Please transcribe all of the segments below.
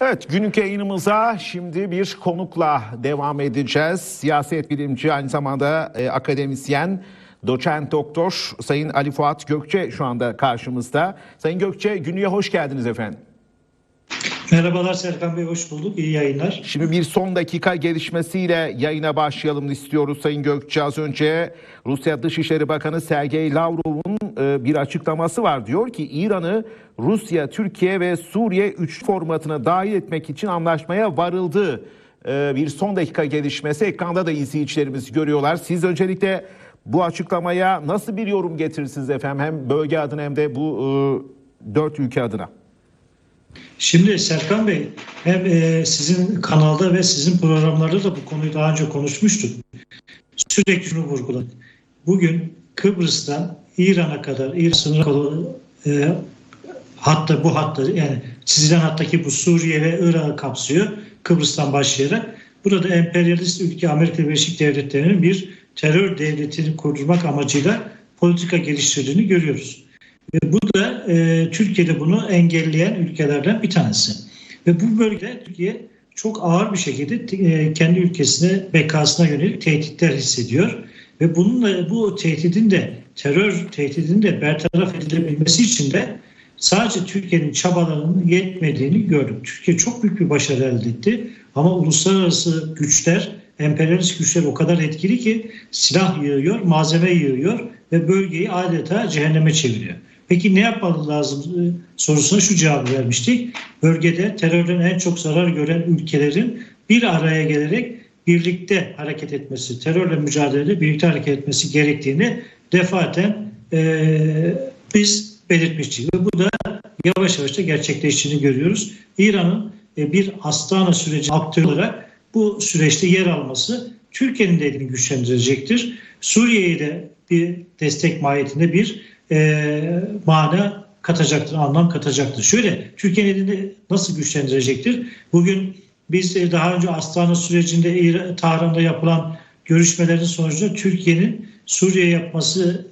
Evet günlük yayınımıza şimdi bir konukla devam edeceğiz. Siyaset bilimci aynı zamanda e, akademisyen doçent doktor Sayın Ali Fuat Gökçe şu anda karşımızda. Sayın Gökçe günlüğe hoş geldiniz efendim. Merhabalar Serkan Bey, hoş bulduk. İyi yayınlar. Şimdi bir son dakika gelişmesiyle yayına başlayalım istiyoruz Sayın Gökçe. Az önce Rusya Dışişleri Bakanı Sergey Lavrov'un e, bir açıklaması var. Diyor ki İran'ı Rusya, Türkiye ve Suriye 3 formatına dahil etmek için anlaşmaya varıldı. E, Bir son dakika gelişmesi ekranda da izleyicilerimiz görüyorlar. Siz öncelikle bu açıklamaya nasıl bir yorum getirirsiniz efendim? Hem bölge adına hem de bu e, dört ülke adına. Şimdi Serkan Bey, hem e, sizin kanalda ve sizin programlarda da bu konuyu daha önce konuşmuştuk. Sürekli şunu vurguladık. Bugün Kıbrıs'tan İran'a kadar, İran sınırı kadar, e, hatta bu hatta yani çizilen hattaki bu Suriye ve Irak'ı kapsıyor. Kıbrıs'tan başlayarak. Burada emperyalist ülke Amerika Birleşik Devletleri'nin bir terör devletini kurdurmak amacıyla politika geliştirdiğini görüyoruz. Ve bu da e, Türkiye'de bunu engelleyen ülkelerden bir tanesi. Ve bu bölgede Türkiye çok ağır bir şekilde e, kendi ülkesine, bekasına yönelik tehditler hissediyor. Ve bununla bu tehdidin de terör tehdidinin de bertaraf edilebilmesi için de sadece Türkiye'nin çabalarının yetmediğini gördük. Türkiye çok büyük bir başarı elde etti ama uluslararası güçler, emperyalist güçler o kadar etkili ki silah yığıyor, malzeme yığıyor ve bölgeyi adeta cehenneme çeviriyor. Peki ne yapmalı lazım e, sorusuna şu cevabı vermiştik. Bölgede terörden en çok zarar gören ülkelerin bir araya gelerek birlikte hareket etmesi, terörle mücadelede birlikte hareket etmesi gerektiğini defaten e, biz belirtmiştik. Ve bu da yavaş yavaş da gerçekleştiğini görüyoruz. İran'ın e, bir Astana süreci aktör olarak bu süreçte yer alması Türkiye'nin de elini güçlendirecektir. Suriye'ye de bir destek mahiyetinde bir e, mana katacaktır, anlam katacaktır. Şöyle, Türkiye'nin elini nasıl güçlendirecektir? Bugün biz e, daha önce Astana sürecinde Tahran'da yapılan görüşmelerin sonucunda Türkiye'nin Suriye yapmasını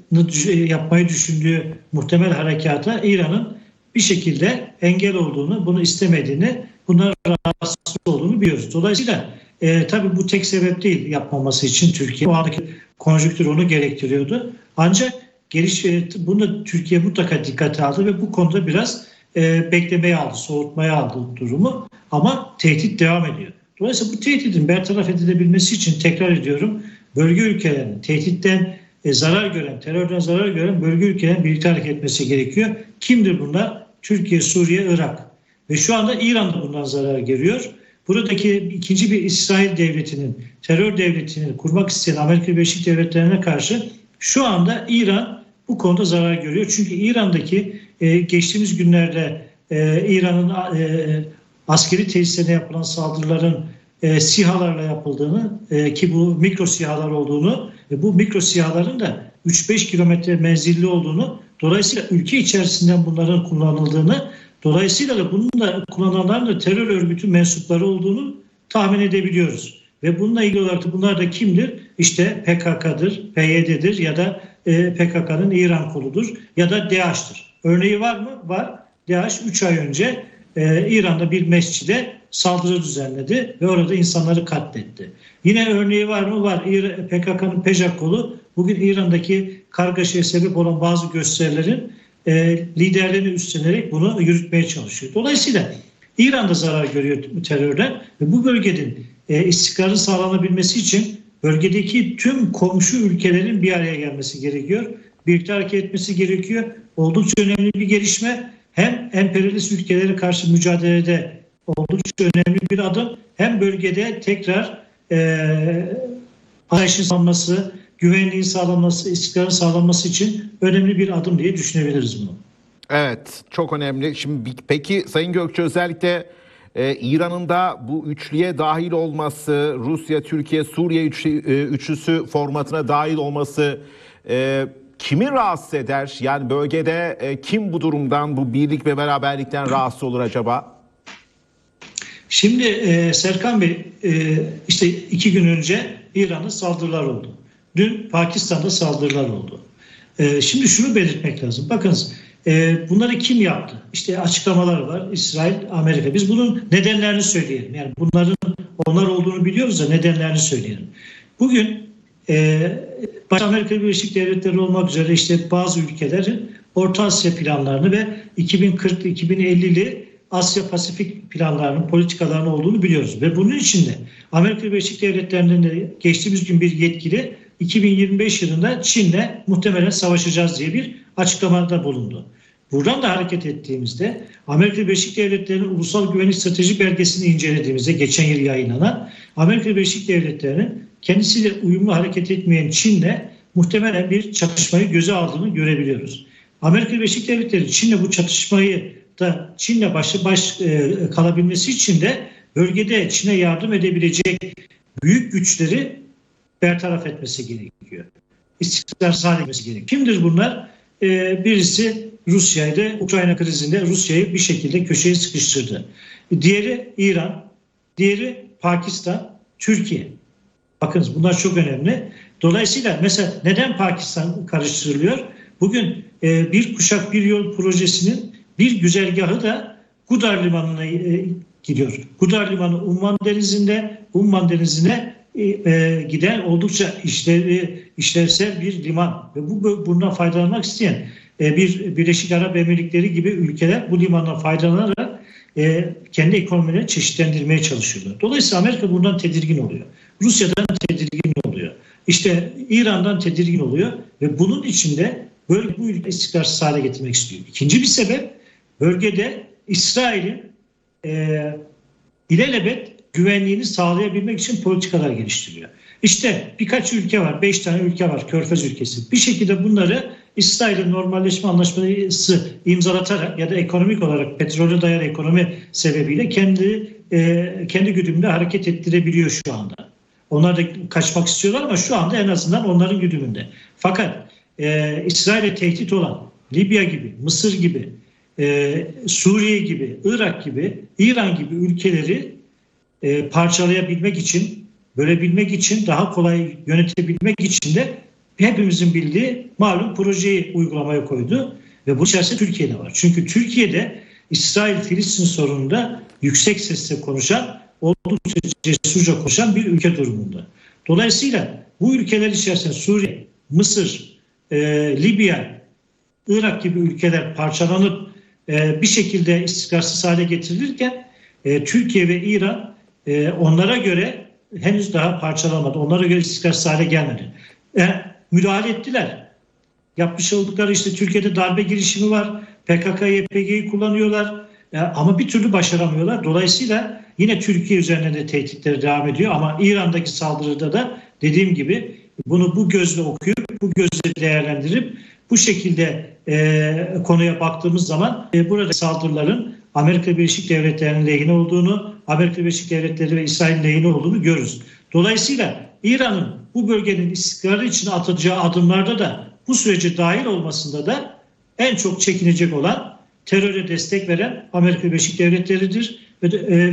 e, yapmayı düşündüğü muhtemel harekata İran'ın bir şekilde engel olduğunu, bunu istemediğini, bundan rahatsız olduğunu biliyoruz. Dolayısıyla e, tabii bu tek sebep değil yapmaması için Türkiye. O andaki konjüktür onu gerektiriyordu. Ancak geliş bunu Türkiye mutlaka dikkate aldı ve bu konuda biraz e, beklemeye aldı, soğutmaya aldı durumu. Ama tehdit devam ediyor. Dolayısıyla bu tehditin bertaraf edilebilmesi için tekrar ediyorum bölge ülkelerinin tehditten e, zarar gören, terörden zarar gören bölge ülkelerin birlikte hareket etmesi gerekiyor. Kimdir bunlar? Türkiye, Suriye, Irak. Ve şu anda İran da bundan zarar görüyor. Buradaki ikinci bir İsrail devletinin, terör devletini kurmak isteyen Amerika Birleşik Devletleri'ne karşı şu anda İran bu konuda zarar görüyor. Çünkü İran'daki e, geçtiğimiz günlerde e, İran'ın e, askeri tesislerine yapılan saldırıların e, SİHA'larla yapıldığını e, ki bu mikro SİHA'lar olduğunu ve bu mikro SİHA'ların da 3-5 kilometre menzilli olduğunu dolayısıyla ülke içerisinden bunların kullanıldığını dolayısıyla da bunun da kullananların da terör örgütü mensupları olduğunu tahmin edebiliyoruz. Ve bununla ilgili olarak bunlar da kimdir? İşte PKK'dır, PYD'dir ya da e, PKK'nın İran koludur ya da DAEŞ'tir. Örneği var mı? Var. DAEŞ 3 ay önce e, İran'da bir mescide saldırı düzenledi ve orada insanları katletti. Yine örneği var mı? Var. PKK'nın PEJAK kolu bugün İran'daki kargaşaya sebep olan bazı gösterilerin e, liderlerini üstlenerek bunu yürütmeye çalışıyor. Dolayısıyla İran da zarar görüyor terörden ve bu bölgenin e, istikrarın sağlanabilmesi için bölgedeki tüm komşu ülkelerin bir araya gelmesi gerekiyor. Birlikte hareket etmesi gerekiyor. Oldukça önemli bir gelişme. Hem emperyalist ülkelere karşı mücadelede oldukça önemli bir adım. Hem bölgede tekrar e, arayışın sağlanması, güvenliğin sağlanması, istikrarın sağlanması için önemli bir adım diye düşünebiliriz bunu. Evet çok önemli. Şimdi peki Sayın Gökçe özellikle e, İran'ın da bu üçlüye dahil olması, Rusya, Türkiye, Suriye üçlü, e, üçlüsü formatına dahil olması e, kimi rahatsız eder? Yani bölgede kim bu durumdan, bu birlik ve beraberlikten rahatsız olur acaba? Şimdi Serkan Bey işte iki gün önce İran'da saldırılar oldu. Dün Pakistan'da saldırılar oldu. Şimdi şunu belirtmek lazım. Bakınız E, bunları kim yaptı? İşte açıklamalar var. İsrail, Amerika. Biz bunun nedenlerini söyleyelim. Yani bunların onlar olduğunu biliyoruz da nedenlerini söyleyelim. Bugün e, başta Amerika Birleşik Devletleri olmak üzere işte bazı ülkelerin Orta Asya planlarını ve 2040-2050'li Asya Pasifik planlarının, politikalarının olduğunu biliyoruz. Ve bunun içinde Amerika Birleşik Devletleri'nin de geçtiğimiz gün bir yetkili 2025 yılında Çin'le muhtemelen savaşacağız diye bir açıklamada bulundu. Buradan da hareket ettiğimizde Amerika Birleşik Devletleri'nin Ulusal Güvenlik Strateji Belgesi'ni incelediğimizde geçen yıl yayınlanan Amerika Birleşik Devletleri'nin kendisiyle uyumlu hareket etmeyen Çin'le muhtemelen bir çatışmayı göze aldığını görebiliyoruz. Amerika Birleşik Devletleri Çin'le bu çatışmayı da Çin'le baş, baş e, kalabilmesi için de bölgede Çin'e yardım edebilecek büyük güçleri bertaraf etmesi gerekiyor. İstikrar sağlaması gerekiyor. Kimdir bunlar? Ee, birisi Rusya'ydı. Ukrayna krizinde Rusya'yı bir şekilde köşeye sıkıştırdı. Diğeri İran, diğeri Pakistan, Türkiye. Bakınız bunlar çok önemli. Dolayısıyla mesela neden Pakistan karıştırılıyor? Bugün e, bir kuşak bir yol projesinin bir güzergahı da Gudar Limanı'na e, gidiyor. Gudar Limanı Umman Denizi'nde, Umman Denizi'ne e, giden oldukça işlevi, işlevsel bir liman ve bu bundan faydalanmak isteyen e, bir Birleşik Arap Emirlikleri gibi ülkeler bu limandan faydalanarak e, kendi ekonomilerini çeşitlendirmeye çalışıyorlar. Dolayısıyla Amerika bundan tedirgin oluyor. Rusya'dan tedirgin oluyor. İşte İran'dan tedirgin oluyor ve bunun içinde böyle bu ülke istikrarsız hale getirmek istiyor. İkinci bir sebep bölgede İsrail'in e, ilelebet güvenliğini sağlayabilmek için politikalar geliştiriyor. İşte birkaç ülke var, beş tane ülke var, Körfez ülkesi. Bir şekilde bunları İsrail'in normalleşme anlaşması imzalatarak ya da ekonomik olarak petrole dayalı ekonomi sebebiyle kendi e, kendi güdümünde hareket ettirebiliyor şu anda. Onlar da kaçmak istiyorlar ama şu anda en azından onların güdümünde. Fakat e, İsrail'e tehdit olan Libya gibi, Mısır gibi, e, Suriye gibi, Irak gibi, İran gibi ülkeleri e, parçalayabilmek için, bölebilmek için, daha kolay yönetebilmek için de hepimizin bildiği malum projeyi uygulamaya koydu. Ve bu içerisinde Türkiye'de var. Çünkü Türkiye'de İsrail-Filistin sorununda yüksek sesle konuşan, oldukça cesurca konuşan bir ülke durumunda. Dolayısıyla bu ülkeler içerisinde Suriye, Mısır, e, Libya, Irak gibi ülkeler parçalanıp e, bir şekilde istikrarsız hale getirilirken e, Türkiye ve İran e, onlara göre henüz daha parçalanmadı. Onlara göre istikrarsız hale gelmedi. E, müdahale ettiler. Yapmış oldukları işte Türkiye'de darbe girişimi var. PKK, YPG'yi kullanıyorlar. E, ama bir türlü başaramıyorlar. Dolayısıyla yine Türkiye üzerine de tehditleri devam ediyor. Ama İran'daki saldırıda da dediğim gibi bunu bu gözle okuyup, bu gözle değerlendirip bu şekilde e, konuya baktığımız zaman e, burada saldırıların Amerika Birleşik Devletleri'nin lehine olduğunu, Amerika Birleşik Devletleri ve İsrail'in lehine olduğunu görürüz. Dolayısıyla İran'ın bu bölgenin istikrarı için atacağı adımlarda da bu sürece dahil olmasında da en çok çekinecek olan teröre destek veren Amerika Birleşik Devletleri'dir. Ve,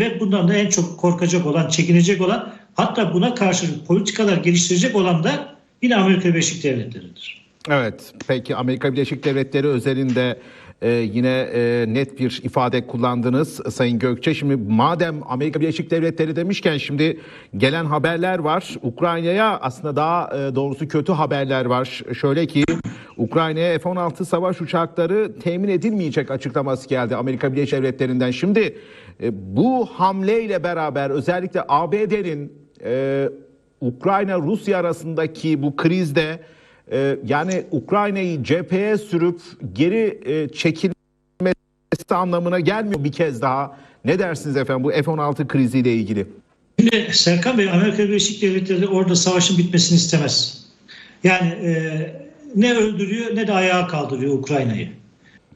e, bundan da en çok korkacak olan, çekinecek olan hatta buna karşılık politikalar geliştirecek olan da yine Amerika Birleşik Devletleri'dir. Evet, peki Amerika Birleşik Devletleri özelinde e, yine e, net bir ifade kullandınız Sayın Gökçe. Şimdi madem Amerika Birleşik Devletleri demişken şimdi gelen haberler var. Ukrayna'ya aslında daha e, doğrusu kötü haberler var. Şöyle ki Ukrayna'ya F-16 savaş uçakları temin edilmeyecek açıklaması geldi Amerika Birleşik Devletleri'nden. Şimdi e, bu hamleyle beraber özellikle ABD'nin Ukrayna-Rusya arasındaki bu krizde ee, yani Ukrayna'yı cepheye sürüp geri e, çekilmesi anlamına gelmiyor bir kez daha. Ne dersiniz efendim bu F-16 kriziyle ilgili? Şimdi Serkan Bey Amerika Birleşik Devletleri orada savaşın bitmesini istemez. Yani e, ne öldürüyor ne de ayağa kaldırıyor Ukrayna'yı.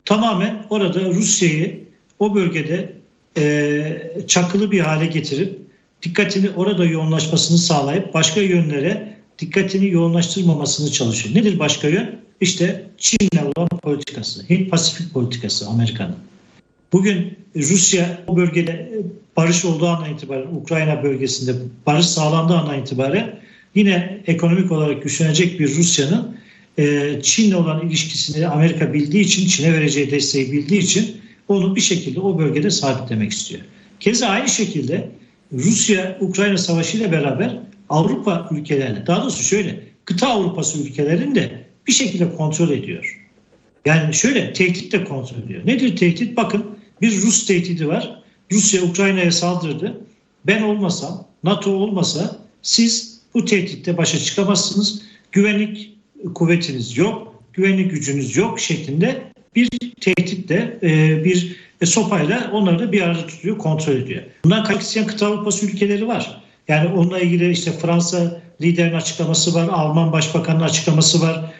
Tamamen orada Rusya'yı o bölgede e, çakılı bir hale getirip dikkatini orada yoğunlaşmasını sağlayıp başka yönlere dikkatini yoğunlaştırmamasını çalışıyor. Nedir başka yön? İşte Çin'le olan politikası, Hint Pasifik politikası Amerika'nın. Bugün Rusya o bölgede barış olduğu andan itibaren Ukrayna bölgesinde barış sağlandığı andan itibaren yine ekonomik olarak güçlenecek bir Rusya'nın e, Çin'le olan ilişkisini Amerika bildiği için, Çin'e vereceği desteği bildiği için onu bir şekilde o bölgede sabitlemek istiyor. Keza aynı şekilde Rusya-Ukrayna savaşı ile beraber Avrupa ülkelerine, daha doğrusu şöyle, kıta Avrupası ülkelerini de bir şekilde kontrol ediyor. Yani şöyle tehdit de kontrol ediyor. Nedir tehdit? Bakın bir Rus tehdidi var. Rusya Ukrayna'ya saldırdı. Ben olmasam, NATO olmasa siz bu tehditte başa çıkamazsınız. Güvenlik kuvvetiniz yok, güvenlik gücünüz yok şeklinde bir tehditle, e, bir sopayla onları bir arada tutuyor, kontrol ediyor. Bundan isteyen kıta Avrupası ülkeleri var. Yani onunla ilgili işte Fransa liderin açıklaması var, Alman Başbakanı'nın açıklaması var.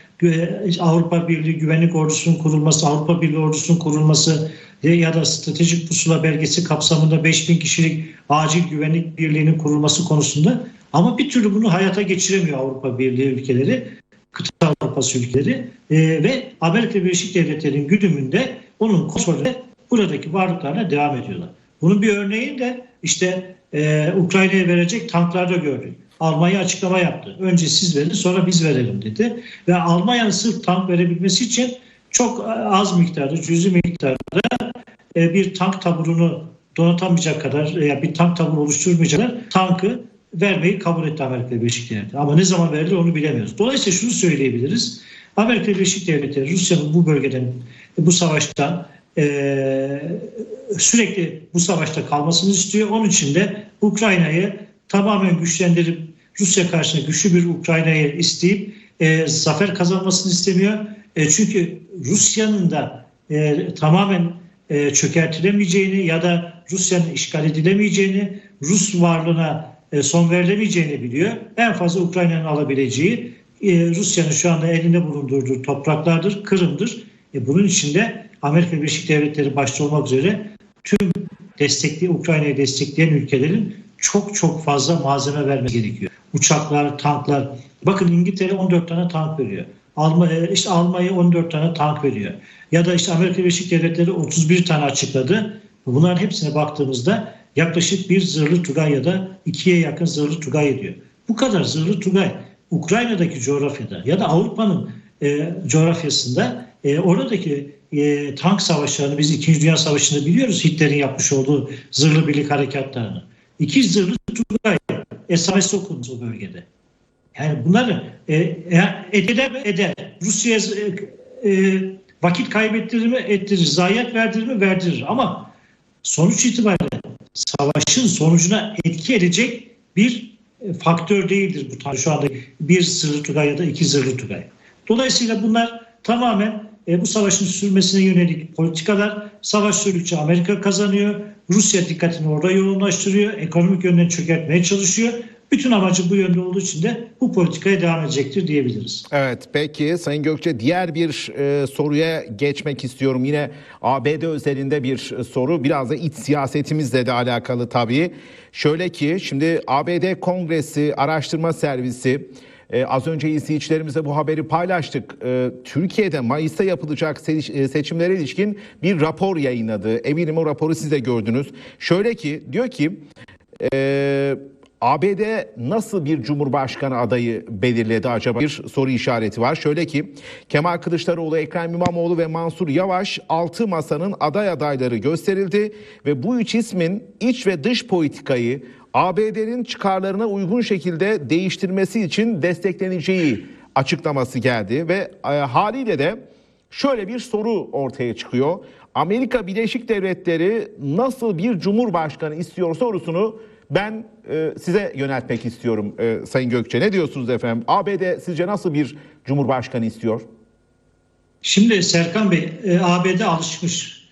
Avrupa Birliği Güvenlik Ordusu'nun kurulması, Avrupa Birliği Ordusu'nun kurulması ya da stratejik pusula belgesi kapsamında 5000 kişilik acil güvenlik birliğinin kurulması konusunda ama bir türlü bunu hayata geçiremiyor Avrupa Birliği ülkeleri, kıta Avrupası ülkeleri E, ve Amerika Birleşik Devletleri'nin güdümünde onun kontrolüne buradaki varlıklarına devam ediyorlar. Bunun bir örneği de işte e, Ukrayna'ya verecek tanklarda gördük. Almanya açıklama yaptı. Önce siz verin sonra biz verelim dedi. Ve Almanya'nın sırf tank verebilmesi için çok az miktarda, cüzi miktarda e, bir tank taburunu donatamayacak kadar veya bir tank taburu oluşturmayacak kadar tankı vermeyi kabul etti Amerika Birleşik Devletleri. Ama ne zaman verilir onu bilemiyoruz. Dolayısıyla şunu söyleyebiliriz. Amerika Birleşik Devletleri Rusya'nın bu bölgeden, bu savaştan e, sürekli bu savaşta kalmasını istiyor. Onun için de Ukrayna'yı tamamen güçlendirip Rusya karşısında güçlü bir Ukrayna'yı isteyip e, zafer kazanmasını istemiyor. E, çünkü Rusya'nın da e, tamamen e, çökertilemeyeceğini ya da Rusya'nın işgal edilemeyeceğini, Rus varlığına e, son verilemeyeceğini biliyor. En fazla Ukrayna'nın alabileceği e, Rusya'nın şu anda elinde bulundurduğu topraklardır, Kırım'dır. E, bunun içinde Amerika Birleşik Devletleri başta olmak üzere tüm destekli Ukrayna'yı destekleyen ülkelerin çok çok fazla malzeme vermesi gerekiyor. Uçaklar, tanklar. Bakın İngiltere 14 tane tank veriyor. Almanya, işte Almanya 14 tane tank veriyor. Ya da işte Amerika Birleşik Devletleri 31 tane açıkladı. Bunların hepsine baktığımızda yaklaşık bir zırhlı Tugay ya da ikiye yakın zırhlı Tugay ediyor. Bu kadar zırhlı Tugay Ukrayna'daki coğrafyada ya da Avrupa'nın e, coğrafyasında e, oradaki e, tank savaşlarını biz 2. Dünya Savaşı'nda biliyoruz Hitler'in yapmış olduğu zırhlı birlik harekatlarını. İki zırhlı Tugay esamesi okunmuş o bölgede. Yani bunları e, eğer eder? Eder. Rusya'ya e, e, vakit kaybettirir mi? Ettirir. Zayiat verdirir mi? Verdirir. Ama sonuç itibariyle savaşın sonucuna etki edecek bir e, faktör değildir bu tarz şu anda bir zırhlı Tugay ya da iki zırhlı Tugay. Dolayısıyla bunlar tamamen e, bu savaşın sürmesine yönelik politikalar. Savaş sürdükçe Amerika kazanıyor. Rusya dikkatini orada yoğunlaştırıyor. Ekonomik yönden çökertmeye çalışıyor. Bütün amacı bu yönde olduğu için de bu politikaya devam edecektir diyebiliriz. Evet peki Sayın Gökçe diğer bir e, soruya geçmek istiyorum. Yine ABD özelinde bir e, soru biraz da iç siyasetimizle de alakalı tabii. Şöyle ki şimdi ABD Kongresi Araştırma Servisi e, az önce izleyicilerimize bu haberi paylaştık. E, Türkiye'de Mayıs'ta yapılacak se- e, seçimlere ilişkin bir rapor yayınladı. Eminim o raporu siz de gördünüz. Şöyle ki diyor ki e, ABD nasıl bir cumhurbaşkanı adayı belirledi acaba? Bir soru işareti var. Şöyle ki Kemal Kılıçdaroğlu, Ekrem İmamoğlu ve Mansur Yavaş altı masanın aday adayları gösterildi ve bu üç ismin iç ve dış politikayı ABD'nin çıkarlarına uygun şekilde değiştirmesi için destekleneceği açıklaması geldi ve e, haliyle de şöyle bir soru ortaya çıkıyor. Amerika Birleşik Devletleri nasıl bir cumhurbaşkanı istiyor sorusunu ben e, size yöneltmek istiyorum e, Sayın Gökçe. Ne diyorsunuz efendim? ABD sizce nasıl bir cumhurbaşkanı istiyor? Şimdi Serkan Bey, e, ABD alışmış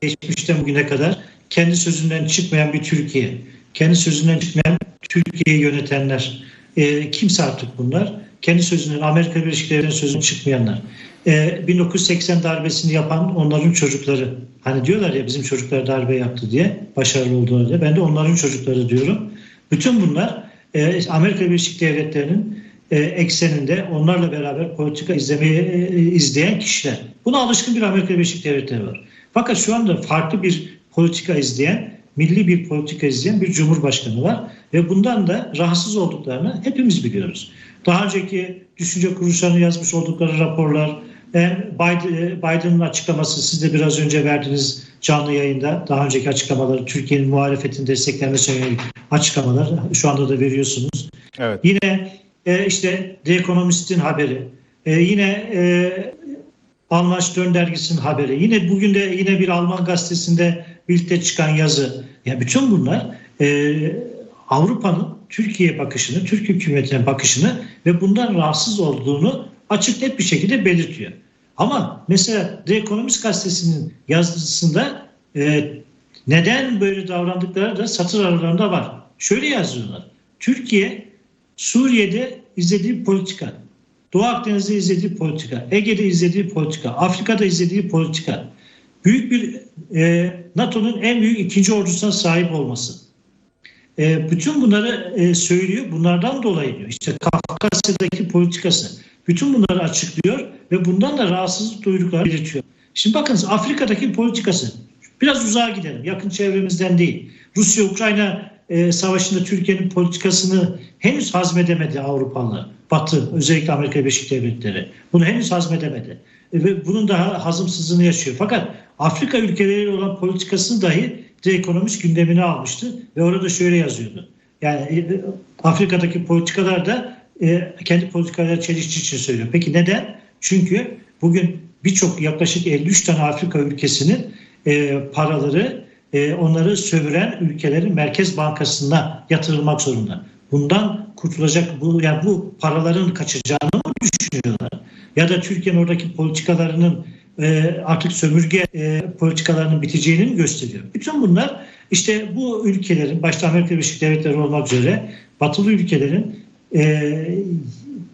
geçmişten bugüne kadar kendi sözünden çıkmayan bir Türkiye, kendi sözünden çıkmayan Türkiye'yi yönetenler. E, kimse artık bunlar. Kendi sözünden, Amerika Birleşik Devletleri'nin sözünden çıkmayanlar. E, 1980 darbesini yapan onların çocukları. Hani diyorlar ya bizim çocuklar darbe yaptı diye, başarılı oldular diye. Ben de onların çocukları diyorum. Bütün bunlar e, Amerika Birleşik Devletleri'nin e, ekseninde onlarla beraber politika izlemeyi e, izleyen kişiler. Buna alışkın bir Amerika Birleşik Devletleri var. Fakat şu anda farklı bir politika izleyen milli bir politika izleyen bir cumhurbaşkanı var ve bundan da rahatsız olduklarını hepimiz biliyoruz. Daha önceki düşünce kuruluşlarının yazmış oldukları raporlar, Biden- Biden'ın açıklaması siz de biraz önce verdiğiniz canlı yayında daha önceki açıklamaları Türkiye'nin muhalefetin desteklenmesine yönelik açıklamalar şu anda da veriyorsunuz. Evet. Yine e, işte The Economist'in haberi, e, yine e, Alman Stern dergisinin haberi, yine bugün de yine bir Alman gazetesinde birlikte çıkan yazı. Ya bütün bunlar e, Avrupa'nın Türkiye bakışını, Türk hükümetine bakışını ve bundan rahatsız olduğunu açık net bir şekilde belirtiyor. Ama mesela The Economist gazetesinin yazısında e, neden böyle davrandıkları da satır aralarında var. Şöyle yazıyorlar. Türkiye Suriye'de izlediği politika, Doğu Akdeniz'de izlediği politika, Ege'de izlediği politika, Afrika'da izlediği politika, büyük bir e, NATO'nun en büyük ikinci ordusuna sahip olması. E, bütün bunları e, söylüyor. Bunlardan dolayı diyor. İşte Kafkasya'daki politikası. Bütün bunları açıklıyor ve bundan da rahatsızlık duyduklarını belirtiyor. Şimdi bakınız Afrika'daki politikası. Biraz uzağa gidelim. Yakın çevremizden değil. Rusya-Ukrayna e, savaşında Türkiye'nin politikasını henüz hazmedemedi Avrupalılar. Batı, özellikle Amerika Birleşik Devletleri. Bunu henüz hazmedemedi. E, ve bunun daha hazımsızlığını yaşıyor. Fakat Afrika ülkeleriyle olan politikasını dahi The Economist gündemine almıştı ve orada şöyle yazıyordu. Yani e, Afrika'daki politikalar da e, kendi politikalarıyla çeliştiği için söylüyor. Peki neden? Çünkü bugün birçok yaklaşık 53 tane Afrika ülkesinin e, paraları e, onları sömüren ülkelerin Merkez Bankası'na yatırılmak zorunda. Bundan kurtulacak bu yani bu paraların kaçacağını mı düşünüyorlar? Ya da Türkiye'nin oradaki politikalarının e, artık sömürge e, politikalarının biteceğini gösteriyor? Bütün bunlar işte bu ülkelerin başta Amerika Birleşik Devletleri olmak üzere batılı ülkelerin e,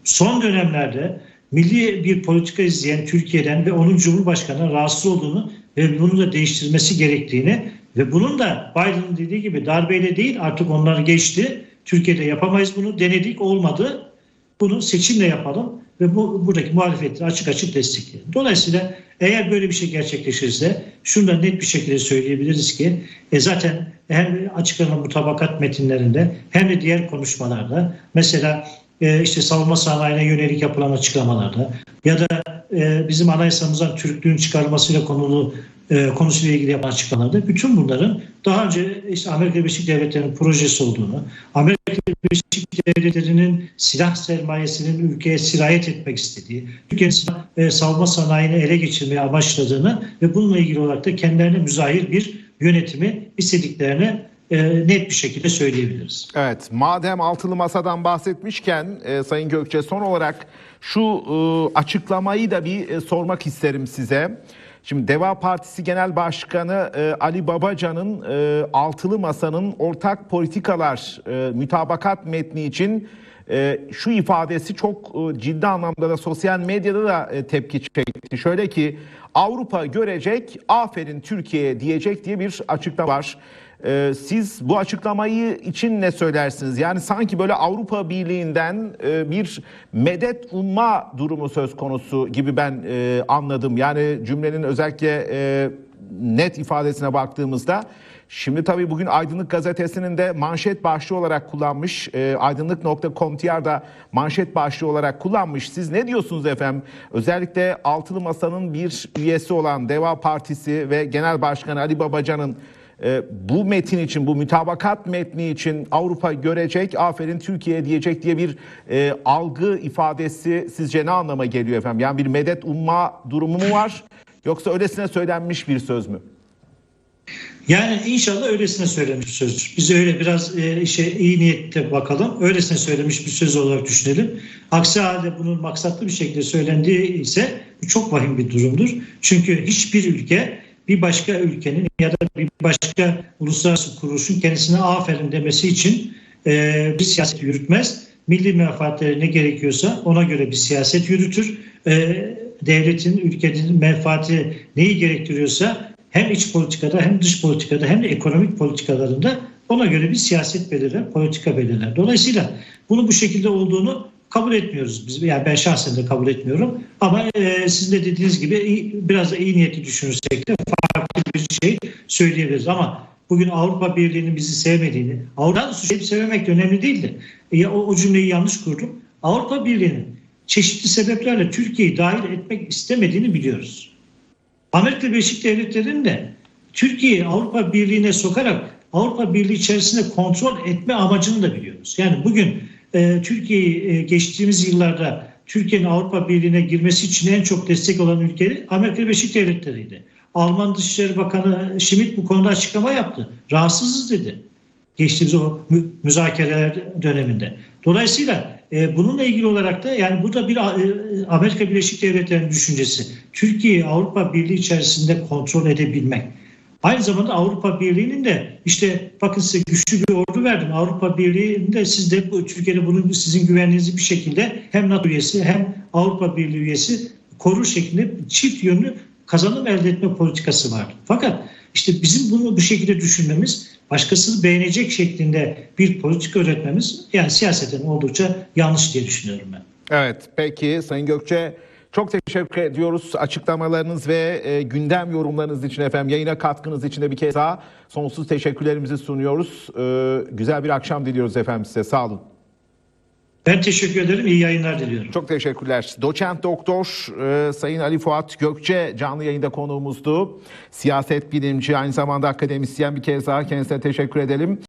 son dönemlerde milli bir politika izleyen Türkiye'den ve onun Cumhurbaşkanı'na rahatsız olduğunu ve bunu da değiştirmesi gerektiğini ve bunun da Biden'ın dediği gibi darbeyle değil artık onlar geçti. Türkiye'de yapamayız bunu denedik olmadı. Bunu seçimle yapalım ve bu buradaki muhalefeti açık açık destekleyelim. Dolayısıyla eğer böyle bir şey gerçekleşirse şunu da net bir şekilde söyleyebiliriz ki e zaten hem açıklanan mutabakat metinlerinde hem de diğer konuşmalarda mesela e, işte savunma sanayine yönelik yapılan açıklamalarda ya da e, bizim anayasamızdan Türklüğün çıkarılmasıyla konulu e, konusuyla ilgili yapılan açıklamalarda bütün bunların daha önce işte Amerika Birleşik Devletleri'nin projesi olduğunu, Amerika Birleşik Devletleri'nin silah sermayesinin ülkeye sirayet etmek istediği, Türkiye'nin silah, e, savunma sanayini ele geçirmeye amaçladığını ve bununla ilgili olarak da kendilerine müzahir bir yönetimi istediklerini e, net bir şekilde söyleyebiliriz. Evet, madem altılı masadan bahsetmişken e, Sayın Gökçe son olarak şu e, açıklamayı da bir sormak isterim size. Şimdi Deva Partisi Genel Başkanı e, Ali Babacan'ın e, altılı masanın ortak politikalar e, mütabakat metni için e, şu ifadesi çok e, ciddi anlamda da sosyal medyada da e, tepki çekti. Şöyle ki Avrupa görecek, aferin Türkiye diyecek diye bir açıklama var. Ee, siz bu açıklamayı için ne söylersiniz? Yani sanki böyle Avrupa Birliği'nden e, bir medet umma durumu söz konusu gibi ben e, anladım. Yani cümlenin özellikle e, net ifadesine baktığımızda. Şimdi tabii bugün Aydınlık Gazetesi'nin de manşet başlığı olarak kullanmış. E, Aydınlık.com.tr'da manşet başlığı olarak kullanmış. Siz ne diyorsunuz efendim? Özellikle Altılı Masa'nın bir üyesi olan Deva Partisi ve Genel Başkanı Ali Babacan'ın e, bu metin için, bu mütabakat metni için Avrupa görecek, aferin Türkiye diyecek diye bir e, algı ifadesi sizce ne anlama geliyor efendim? Yani bir medet umma durumu mu var? Yoksa öylesine söylenmiş bir söz mü? Yani inşallah öylesine söylemiş söz. Biz öyle biraz e, işe iyi niyetle bakalım. Öylesine söylemiş bir söz olarak düşünelim. Aksi halde bunun maksatlı bir şekilde söylendiği ise bu çok vahim bir durumdur. Çünkü hiçbir ülke bir başka ülkenin ya da bir başka uluslararası kuruluşun kendisine aferin demesi için e, bir siyaset yürütmez. Milli menfaatleri ne gerekiyorsa ona göre bir siyaset yürütür. E, devletin, ülkenin menfaati neyi gerektiriyorsa hem iç politikada hem dış politikada hem de ekonomik politikalarında ona göre bir siyaset belirler, politika belirler. Dolayısıyla bunu bu şekilde olduğunu kabul etmiyoruz biz. Yani ben şahsen de kabul etmiyorum. Ama e, sizin de dediğiniz gibi biraz da iyi niyetli düşünürsek de farklı bir şey söyleyebiliriz. Ama bugün Avrupa Birliği'nin bizi sevmediğini, Avrupa'nın sevip sevmemek de önemli değildi. Ya, o, o cümleyi yanlış kurdum. Avrupa Birliği'nin çeşitli sebeplerle Türkiye'yi dahil etmek istemediğini biliyoruz. Amerika Birleşik Devletleri'nin de Türkiye'yi Avrupa Birliği'ne sokarak Avrupa Birliği içerisinde kontrol etme amacını da biliyoruz. Yani bugün e, Türkiye'yi geçtiğimiz yıllarda Türkiye'nin Avrupa Birliği'ne girmesi için en çok destek olan ülke Amerika Birleşik Devletleri'ydi. Alman Dışişleri Bakanı Schmidt bu konuda açıklama yaptı. Rahatsızız dedi. Geçtiğimiz o mü- müzakereler döneminde. Dolayısıyla e, bununla ilgili olarak da yani bu da bir e, Amerika Birleşik Devletleri'nin düşüncesi. Türkiye'yi Avrupa Birliği içerisinde kontrol edebilmek. Aynı zamanda Avrupa Birliği'nin de işte bakın size güçlü bir ordu verdim. Avrupa Birliği'nde siz de Türkiye'de bunun sizin güvenliğinizi bir şekilde hem NATO üyesi hem Avrupa Birliği üyesi korur şeklinde çift yönlü kazanım elde etme politikası vardı. Fakat işte bizim bunu bu şekilde düşünmemiz, başkasını beğenecek şeklinde bir politika üretmemiz yani siyaseten oldukça yanlış diye düşünüyorum ben. Evet peki Sayın Gökçe çok teşekkür ediyoruz açıklamalarınız ve e, gündem yorumlarınız için efendim yayına katkınız için de bir kez daha sonsuz teşekkürlerimizi sunuyoruz. E, güzel bir akşam diliyoruz efendim size sağ olun. Ben teşekkür ederim. İyi yayınlar diliyorum. Çok teşekkürler. Doçent Doktor e, Sayın Ali Fuat Gökçe canlı yayında konuğumuzdu. Siyaset bilimci aynı zamanda akademisyen bir kez daha kendisine teşekkür edelim.